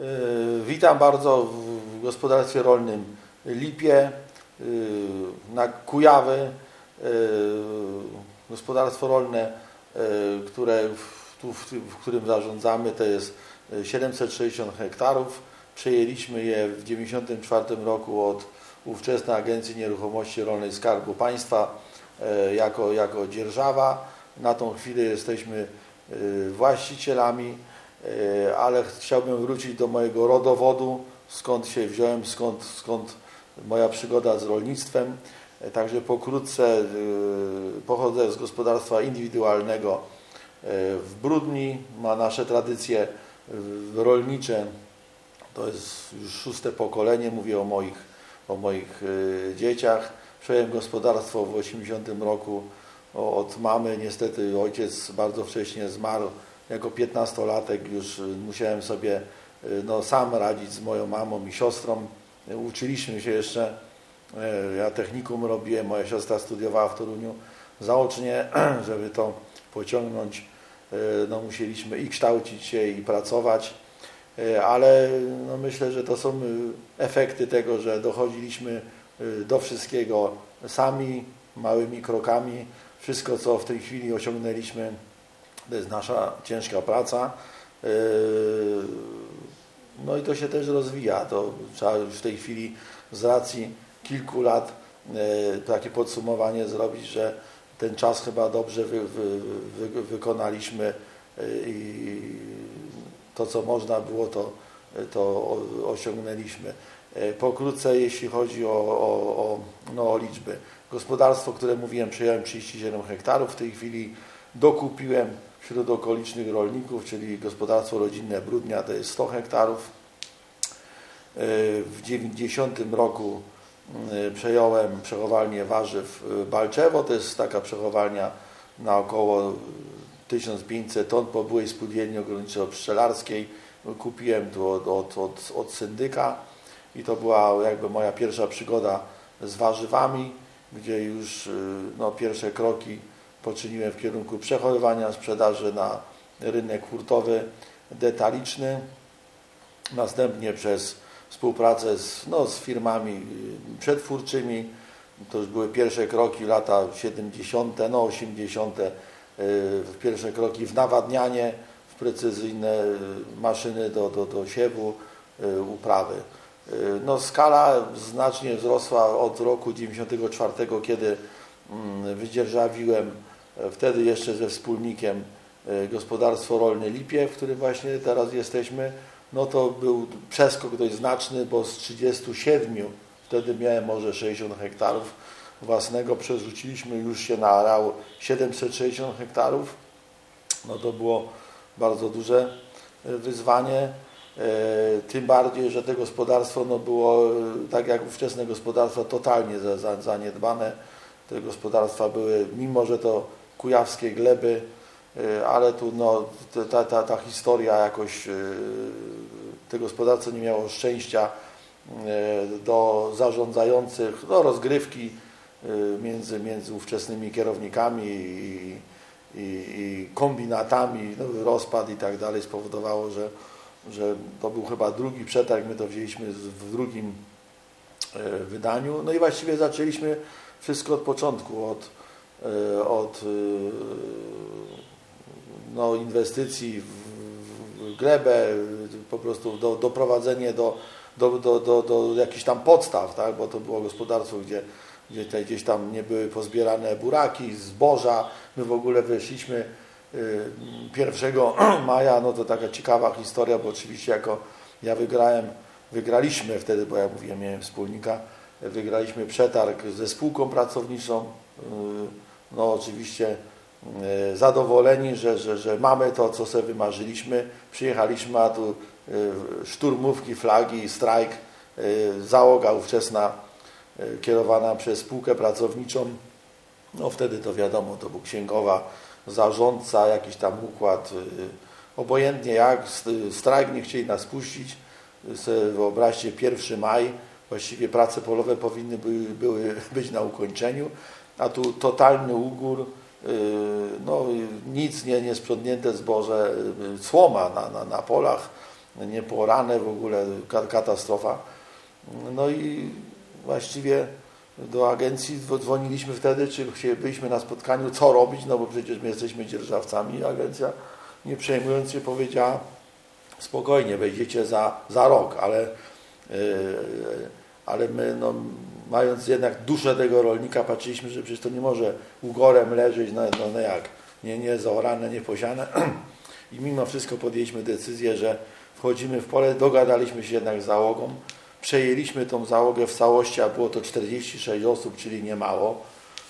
E, Witam bardzo w gospodarstwie rolnym Lipie, e, na Kujawy. e, Gospodarstwo rolne, które tu, w, którym zarządzamy, to jest e, 760 hektarów. Przejęliśmy je w 1994 roku od ówczesnej Agencji Nieruchomości Rolnej Skarbu Państwa jako, jako dzierżawa. Na tą chwilę jesteśmy właścicielami. E, ale chciałbym wrócić do mojego rodowodu, skąd się wziąłem, skąd, skąd moja przygoda z rolnictwem. E, Także pokrótce e, pochodzę z gospodarstwa indywidualnego w Brudni, ma nasze tradycje rolnicze. To jest już szóste pokolenie, mówię o moich, o moich dzieciach. Przejąłem gospodarstwo w 80 roku od mamy. Niestety ojciec bardzo wcześnie zmarł. Jako 15-latek już y, musiałem sobie y, no, sam radzić z moją mamą i siostrą. Uczyliśmy się jeszcze. y, Ja technikum robiłem, moja siostra studiowała w Toruniu zaocznie, żeby to pociągnąć. No, musieliśmy i kształcić się, i pracować. Ale no, myślę, że to są efekty tego, że dochodziliśmy do wszystkiego sami, małymi krokami. Wszystko, co w tej chwili osiągnęliśmy, to jest nasza ciężka praca. Yy, No i to się też rozwija. To trzeba już w tej chwili z racji kilku lat yy, takie podsumowanie zrobić, że ten czas chyba dobrze wy, wy, wy, wykonaliśmy yy, i to, co można było, to, to osiągnęliśmy. Pokrótce, jeśli chodzi o, o, o, no, o liczby. Gospodarstwo, które mówiłem, przyjąłem 37 hektarów. W tej chwili dokupiłem wśród okolicznych rolników, czyli gospodarstwo rodzinne Brudnia to jest 100 hektarów. Yy, W 90 roku yy, przejąłem przechowalnię warzyw yy, Balczewo, to jest taka przechowalnia na około 1500 ton po byłej spółdzielni ogrodniczo-pszczelarskiej. Kupiłem tu od, od, od, od syndyka i to była jakby moja pierwsza przygoda z warzywami, gdzie już no, pierwsze kroki poczyniłem w kierunku przechowywania sprzedaży na rynek hurtowy detaliczny. Następnie przez współpracę z, no, z firmami y, przetwórczymi. To już były pierwsze kroki, lata 70., no 80., y, pierwsze kroki w nawadnianie, w precyzyjne y, maszyny do, do, do siewu, uprawy. No, skala znacznie wzrosła od roku 94, kiedy mm, wydzierżawiłem wtedy jeszcze ze wspólnikiem e, gospodarstwo rolne Lipie, w którym właśnie teraz jesteśmy, no to był przeskok dość znaczny, bo z 37, wtedy miałem może 60 hektarów własnego, przerzuciliśmy już się na areał 760 hektarów. No to było bardzo duże e, wyzwanie. E, Tym bardziej, że to gospodarstwo no, było, tak jak ówczesne gospodarstwa, totalnie za- za- zaniedbane. Te gospodarstwa były, mimo że to kujawskie gleby, e, ale tu no, ta, ta, ta historia jakoś, e, te gospodarstwo nie miało szczęścia e, do zarządzających, do rozgrywki e, między, między ówczesnymi kierownikami i, i, i kombinatami, no, rozpad i tak dalej spowodowało, że, że to był chyba drugi przetarg, my to wzięliśmy w drugim wydaniu. No i właściwie zaczęliśmy wszystko od początku, od, od e, no, inwestycji w, glebę, po prostu do, doprowadzenie do, do, do, do, do jakichś tam podstaw, tak? bo to było gospodarstwo, gdzie, gdzie te, gdzieś tam nie były pozbierane buraki, zboża. My w ogóle wyszliśmy y, 1 maja, no to taka ciekawa historia, bo oczywiście jako ja wygrałem, wygraliśmy wtedy, bo ja mówiłem, miałem wspólnika, wygraliśmy przetarg ze spółką pracowniczą, no oczywiście y, zadowoleni, że, że, że mamy to, co sobie wymarzyliśmy. Przyjechaliśmy, a tu y, szturmówki, flagi, strajk, y, załoga ówczesna kierowana przez spółkę pracowniczą. No wtedy to wiadomo, to był księgowa, zarządca, jakiś tam układ, obojętnie jak, st- strajk nie chcieli nas puścić. Wyobraźcie, 1 maj, właściwie prace polowe powinny były, były być na ukończeniu, a tu totalny ugór, y, no, nic nie, nie sprzątnięte zboże, y, słoma na, na, na polach, nieporane w ogóle, ka- katastrofa. No i właściwie do agencji dzwoniliśmy wtedy, czy byliśmy na spotkaniu, co robić, no bo przecież my jesteśmy dzierżawcami. Agencja nie przejmując się powiedziała, spokojnie, wejdziecie za, za rok, ale, yy, ale my no, mając jednak duszę tego rolnika patrzyliśmy, że przecież to nie może ugorem leżeć, no, no, no jak, nie, nie zaorane, nie posiane. I mimo wszystko podjęliśmy decyzję, że wchodzimy w pole, dogadaliśmy się jednak z załogą, przejęliśmy tą załogę w całości, a było to 46 osób, czyli nie mało,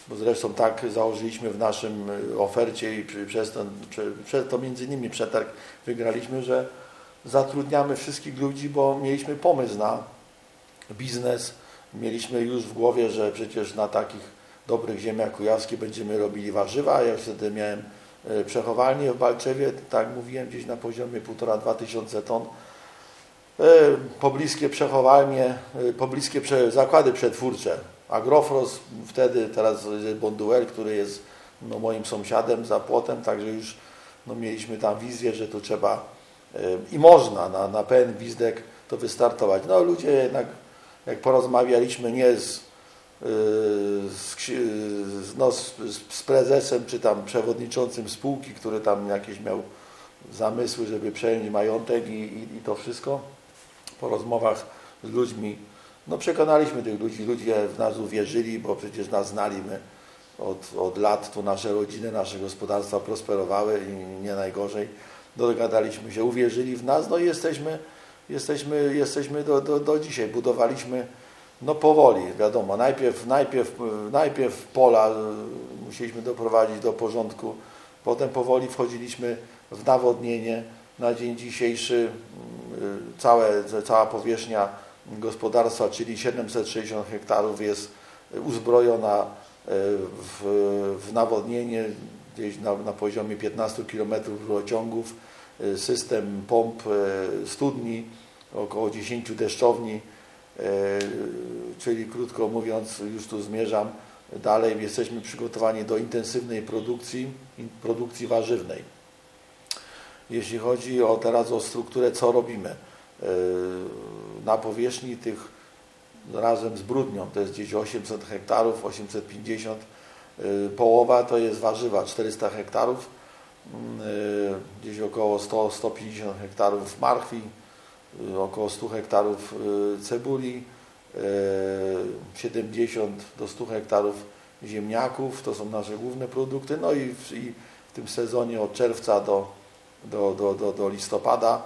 bo zresztą tak założyliśmy w naszym y, ofercie i przez przez to między innymi przetarg wygraliśmy, że zatrudniamy wszystkich ludzi, bo mieliśmy pomysł na biznes, mieliśmy już w głowie, że przecież na takich dobrych ziemiach kujawskich będziemy robili warzywa. Ja wtedy miałem e, przechowalnię w Balczewie, tak mówiłem, gdzieś na poziomie 1,5-2 tysiące ton. E, Pobliskie przechowalnie, e, pobliskie zakłady przetwórcze. Agrofros wtedy, teraz Bonduel, który jest no, moim sąsiadem za płotem, także już no, mieliśmy tam wizję, że tu trzeba i można na, na pełen gwizdek to wystartować. No ludzie jednak, jak porozmawialiśmy nie z, ksi- z, no, z, z prezesem czy tam przewodniczącym spółki, który tam jakieś miał zamysły, żeby przejąć majątek i, i, i to wszystko, po rozmowach z ludźmi, no przekonaliśmy tych ludzi, ludzie w nas uwierzyli, bo przecież nas znali, my od, od lat. Tu nasze rodziny, nasze gospodarstwa prosperowały i nie najgorzej. Dogadaliśmy się, uwierzyli w nas, no i jesteśmy, jesteśmy, jesteśmy do, do, do dzisiaj. Budowaliśmy no powoli, wiadomo, najpierw, najpierw, najpierw pola y, musieliśmy doprowadzić do porządku, potem powoli wchodziliśmy w nawodnienie. Na dzień dzisiejszy y, całe, cała powierzchnia gospodarstwa, czyli 760 hektarów jest uzbrojona y, w, w nawodnienie gdzieś na, na poziomie 15 km rurociągów, system pomp, y, studni, około 10 deszczowni, y, czyli krótko mówiąc, już tu zmierzam dalej, jesteśmy przygotowani do intensywnej produkcji, produkcji warzywnej. Jeśli chodzi o teraz o strukturę, co robimy? Na powierzchni tych razem z brudnią, to jest gdzieś 800 hektarów, 850, yy, połowa to jest warzywa, 400 hektarów, gdzieś około 100-150 hektarów marchwi, yy, około 100 hektarów yy, cebuli, yy, 70 do 100 hektarów ziemniaków, to są nasze główne produkty, no i w, i w tym sezonie od czerwca do, do, do, do, do listopada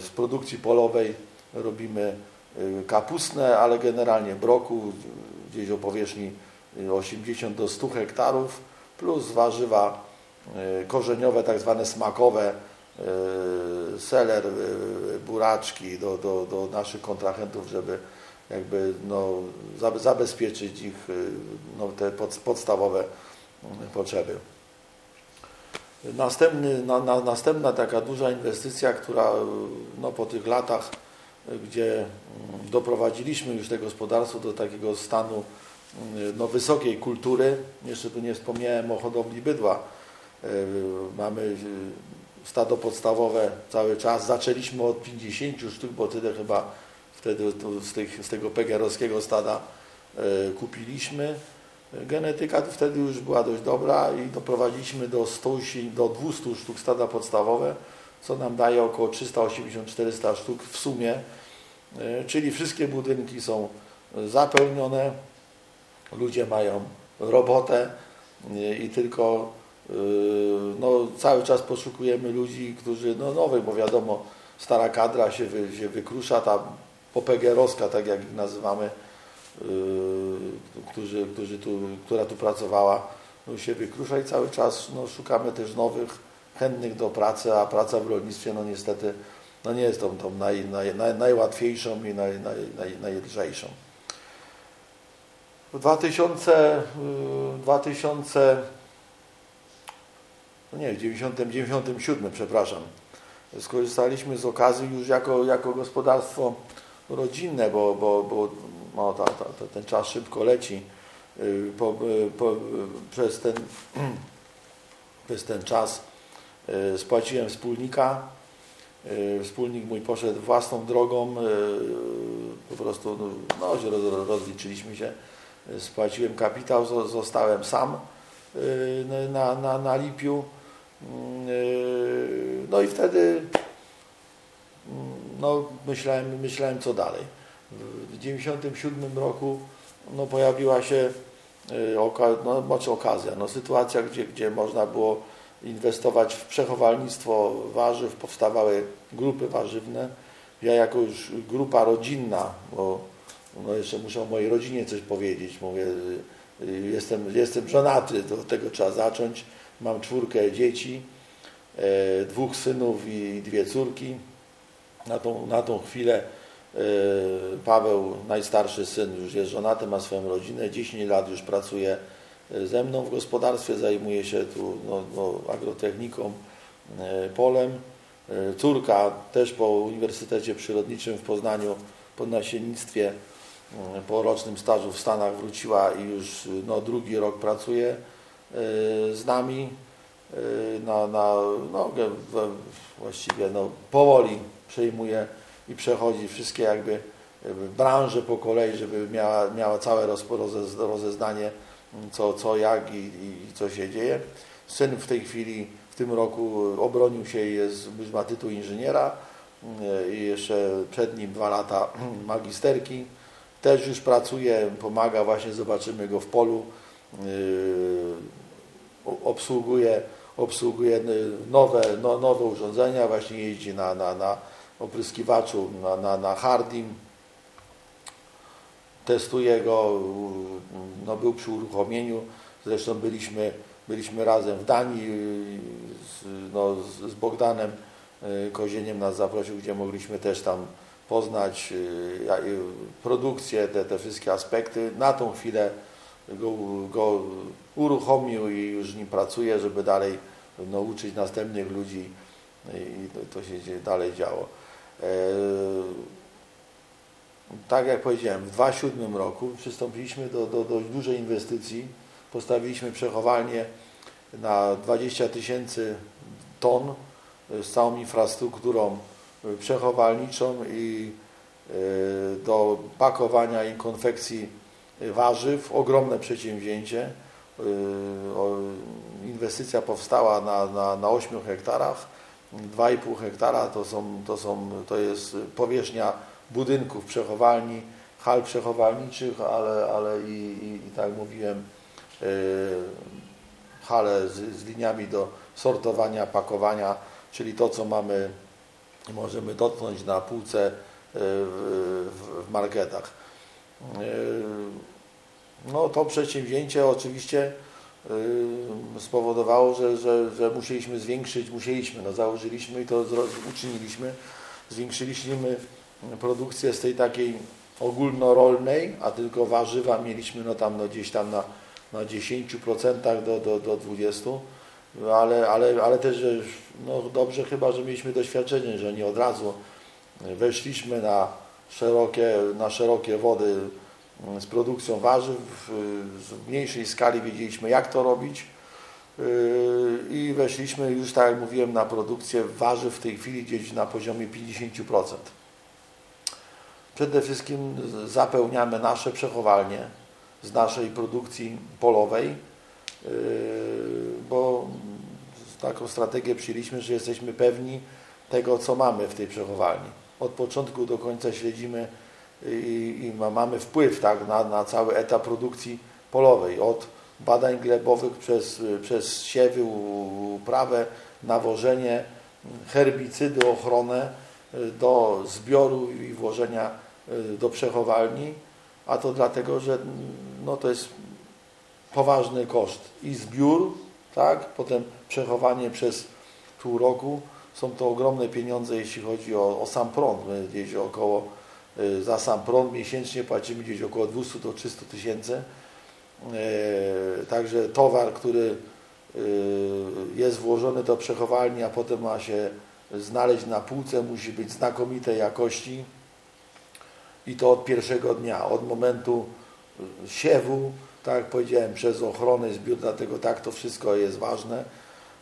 z produkcji polowej robimy kapustne, ale generalnie broku gdzieś o powierzchni e, 80 do 100 hektarów plus warzywa korzeniowe, tak zwane smakowe, e, seler, e, buraczki do, do, do naszych kontrahentów, żeby jakby no, zabe- zabezpieczyć ich no, te pod, podstawowe potrzeby. Następny, na, na, następna taka duża inwestycja, która y, no, po tych latach, y, gdzie mm, doprowadziliśmy już te gospodarstwo do takiego stanu y, no, wysokiej kultury, jeszcze tu nie wspomniałem o hodowli bydła, Y, mamy y, stado podstawowe cały czas, zaczęliśmy od 50 sztuk, bo tyle chyba wtedy z, tych, z tego pegerowskiego stada y, kupiliśmy. Genetyka wtedy już była dość dobra i doprowadziliśmy do, 100, si- do 200 sztuk stada podstawowe, co nam daje około 380-400 sztuk w sumie, E, czyli wszystkie budynki są zapełnione, ludzie mają robotę e, i tylko e, no, cały czas poszukujemy ludzi, którzy, no nowych, bo wiadomo, stara kadra się, wy, się wykrusza, ta popegerowska, tak jak ich nazywamy, Yy, którzy, którzy tu, która tu pracowała, no, się wykrusza i cały czas no, szukamy też nowych, chętnych do pracy, a praca w rolnictwie no niestety no, nie jest tą, tą naj, naj, naj, najłatwiejszą i naj, naj, naj, najlżejszą. W 2000, yy, 2000 no nie, w 90, 97, przepraszam, skorzystaliśmy z okazji już jako, jako gospodarstwo rodzinne, bo, bo, bo no, ta, ta, ta, ten czas szybko leci. Y, Po, y, po, y, przez, ten, przez ten czas spłaciłem wspólnika. Wspólnik mój poszedł własną drogą, po prostu no, roz- rozliczyliśmy się, spłaciłem kapitał, zo- zostałem sam na, na, na Lipiu. Y, No i wtedy mm, no, myślałem, myślałem co dalej. W 1997 roku no, pojawiła się y, oka, no, znaczy okazja, no, sytuacja, gdzie, gdzie można było inwestować w przechowalnictwo warzyw, powstawały grupy warzywne. Ja jako już grupa rodzinna, bo no jeszcze muszę o mojej rodzinie coś powiedzieć, mówię, y, y, jestem, jestem żonaty, do tego trzeba zacząć, mam czwórkę dzieci, e, dwóch synów i dwie córki. Na tą, na tą chwilę e, Paweł, najstarszy syn, już jest żonaty, ma swoją rodzinę, 10 lat już pracuje e, ze mną w gospodarstwie, zajmuje się tu no, no, agrotechniką, polem. Córka też po Uniwersytecie Przyrodniczym w Poznaniu, po nasiennictwie, po rocznym stażu w Stanach wróciła i już no, drugi rok pracuje e, z nami e, na, na no, właściwie no, powoli przejmuje i przechodzi wszystkie jakby branże po kolei, żeby miała, miała całe roz- rozez- rozeznanie co, co jak i, i co się dzieje. Syn w tej chwili, w tym roku obronił się i jest, ma tytuł inżyniera e, i jeszcze przed nim dwa lata magisterki. Też już pracuje, pomaga, właśnie zobaczymy go w polu. Yy, obsługuje, obsługuje y, nowe, no, nowe urządzenia, właśnie jeździ na, na, na opryskiwaczu, na, na, na Hardim, testuje go, no, był przy uruchomieniu, zresztą byliśmy, byliśmy razem w Danii y, z, no, z Bogdanem y, Kozieniem nas zaprosił, gdzie mogliśmy też tam poznać y, y, produkcję, te, te wszystkie aspekty. Na tą chwilę go, go uruchomił i już nim pracuje, żeby dalej no, uczyć następnych ludzi i to, się dalej działo. E, tak jak powiedziałem, w 2007 roku przystąpiliśmy do, do dość dużej inwestycji. Postawiliśmy przechowalnię na 20 tysięcy ton z całą infrastrukturą przechowalniczą i e, do pakowania i konfekcji warzyw. Ogromne przedsięwzięcie. O- Inwestycja powstała na, na, na 8 hektarach. 2,5 hektara to, są, to, są, to jest powierzchnia budynków przechowalni, hal przechowalniczych, ale, ale i, i, i tak mówiłem, y, hale z, z liniami do sortowania, pakowania, czyli to, co mamy, możemy dotknąć na półce y, w, w, marketach. Y, No to przedsięwzięcie oczywiście y, spowodowało, że, że, że musieliśmy zwiększyć, musieliśmy, no założyliśmy i to uczyniliśmy, zwiększyliśmy produkcję z tej takiej ogólnorolnej, a tylko warzywa mieliśmy no tam no gdzieś tam na, na 10% do, do, do 20%, ale, ale, ale też no dobrze chyba, że mieliśmy doświadczenie, że nie od razu weszliśmy na szerokie, na szerokie wody mm, z produkcją warzyw. W mniejszej skali wiedzieliśmy, jak to robić. Yy, I weszliśmy już, tak jak mówiłem, na produkcję warzyw w tej chwili gdzieś na poziomie 50%. Przede wszystkim zapełniamy nasze przechowalnie z naszej produkcji polowej, yy, bo taką strategię przyjęliśmy, że jesteśmy pewni tego, co mamy w tej przechowalni. Od początku do końca śledzimy i, i ma, mamy wpływ tak, na, na cały etap produkcji polowej, od badań glebowych przez, przez siewy, uprawę, nawożenie, herbicydy, ochronę y, do zbioru i włożenia y, do przechowalni, a to dlatego, że no, to jest poważny koszt i zbiór, tak, potem przechowanie przez pół roku, są to ogromne pieniądze, jeśli chodzi o, o sam prąd. My gdzieś około, y, za sam prąd miesięcznie płacimy gdzieś około 200 do 300 tysięcy. E, Także towar, który y, jest włożony do przechowalni, a potem ma się znaleźć na półce, musi być znakomitej jakości i to od pierwszego dnia, od momentu y, siewu, tak jak powiedziałem, przez ochronę, zbiór, dlatego tak to wszystko jest ważne.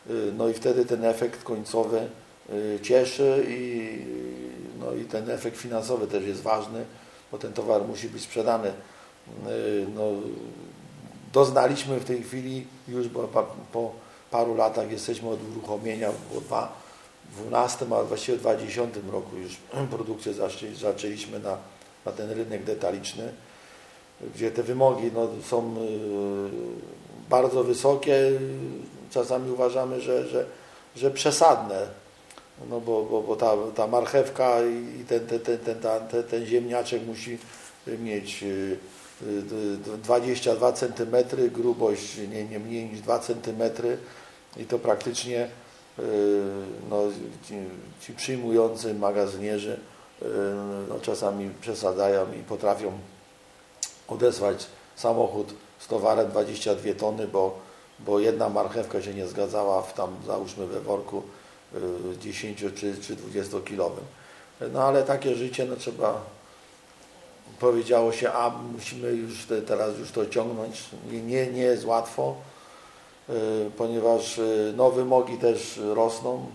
Y, No i wtedy ten efekt końcowy y, cieszy i, no i ten efekt finansowy też jest ważny, bo ten towar musi być sprzedany. Y, No, doznaliśmy w tej chwili już, bo po paru latach jesteśmy od uruchomienia, w 12, a właściwie w 2020 roku już produkcję zaczęli- zaczęliśmy na, na ten rynek detaliczny, gdzie te wymogi no, są y, bardzo wysokie, czasami uważamy, że, że, że przesadne, no bo, bo, bo ta, ta marchewka i ten, ten, ten, ten, ten, ten ziemniaczek musi mieć y, y, d- 22 cm, grubość nie, nie mniej niż 2 cm i to praktycznie y, no, ci, ci przyjmujący magazynierzy y, no, czasami przesadzają i potrafią odesłać samochód z towarem 22 tony, bo, bo jedna marchewka się nie zgadzała w tam załóżmy we worku y, 10 czy, czy 20 kilowym. No ale takie życie no, trzeba powiedziało się, a musimy już te, teraz już to ciągnąć. Nie, nie, nie jest łatwo, y, ponieważ y, no, wymogi też rosną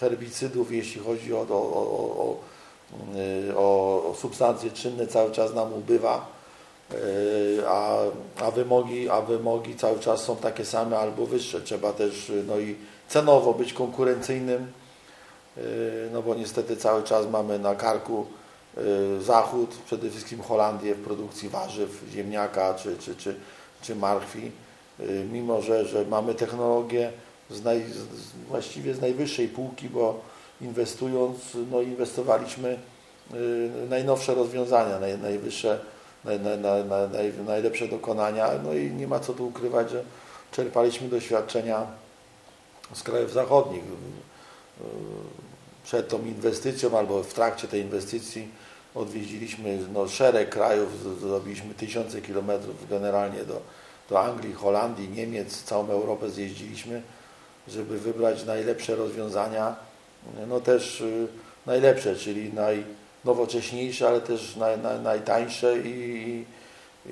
herbicydów, jeśli chodzi o, o, o, o, y, o, substancje czynne, cały czas nam ubywa, y, a, a, wymogi, a wymogi cały czas są takie same albo wyższe. Trzeba też y, no i cenowo być konkurencyjnym, y, no bo niestety cały czas mamy na karku y, Zachód, przede wszystkim Holandię w produkcji warzyw, ziemniaka czy, czy, czy, czy marchwi, mimo że, że mamy technologię z naj, z, właściwie z najwyższej półki, bo inwestując, no inwestowaliśmy najnowsze rozwiązania, naj, najwyższe, naj, naj, naj, naj, naj, najlepsze dokonania, no i nie ma co tu ukrywać, że czerpaliśmy doświadczenia z krajów zachodnich. Przed tą inwestycją albo w trakcie tej inwestycji odwiedziliśmy no, szereg krajów, zrobiliśmy tysiące kilometrów generalnie do, do Anglii, Holandii, Niemiec, całą Europę zjeździliśmy, żeby wybrać najlepsze rozwiązania, no też y, najlepsze, czyli najnowocześniejsze, ale też naj, naj, najtańsze i, i,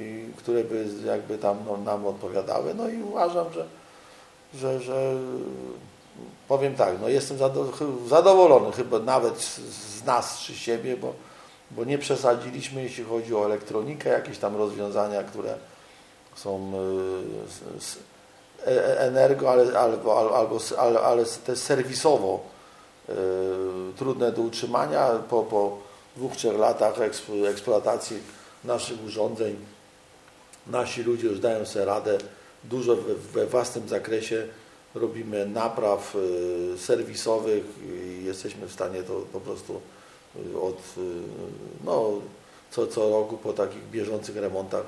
i które by jakby tam no, nam odpowiadały. No i uważam, że, że, że powiem tak, no jestem zadowolony chyba nawet z, nas czy siebie, bo, bo nie przesadziliśmy, jeśli chodzi o elektronikę, jakieś tam rozwiązania, które są y, s- e- energo, ale, albo, albo, ale, ale też serwisowo y, trudne do utrzymania. Po, po dwóch, trzech latach eksp- eksploatacji naszych urządzeń nasi ludzie już dają sobie radę. Dużo we, we własnym zakresie robimy napraw y, serwisowych i jesteśmy w stanie to po prostu y, od y, no, co, co roku po takich bieżących remontach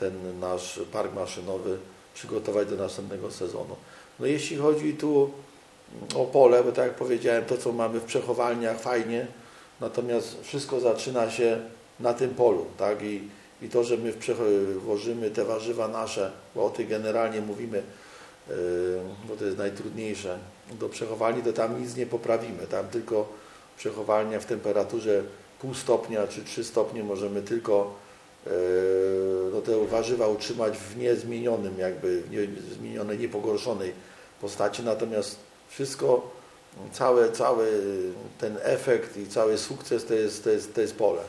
ten nasz park maszynowy przygotować do następnego sezonu. No jeśli chodzi tu o pole, bo tak jak powiedziałem, to co mamy w przechowalniach fajnie, natomiast wszystko zaczyna się na tym polu, tak? I, i to, że my włożymy te warzywa nasze, bo o tych generalnie mówimy, yy, bo to jest najtrudniejsze, do przechowalni, to tam nic nie poprawimy, tam tylko przechowalnia w temperaturze pół stopnia czy 3 stopnie możemy tylko yy, no, te warzywa utrzymać w niezmienionym, jakby w nie, niepogorszonej postaci, natomiast wszystko, cały, cały ten efekt i cały sukces to jest, to jest, to jest pole.